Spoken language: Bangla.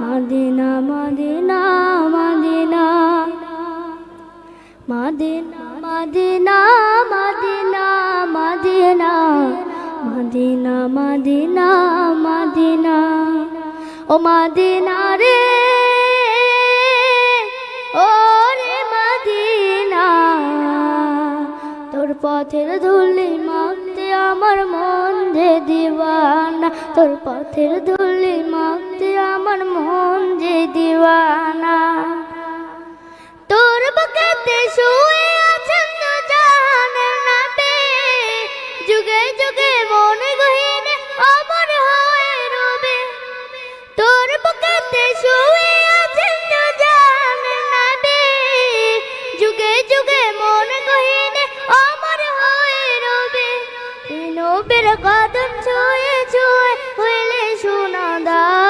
Medina Medina Medina. Medina Medina Medina Medina. Medina Medina ও মদিনা রে, ও রে মদিনা। তোর পথের ধুলি মাখতে আমার মন যে দিবানা। তোর পথের ধুলি যুগে যুগে মনে গহিনে অমর হয়ে রবে। তোর বুকেতে শুয়ে আছেন জান নবী। যুগে যুগে মনে গহিনে অমর হয়ে রবে। নবের কদম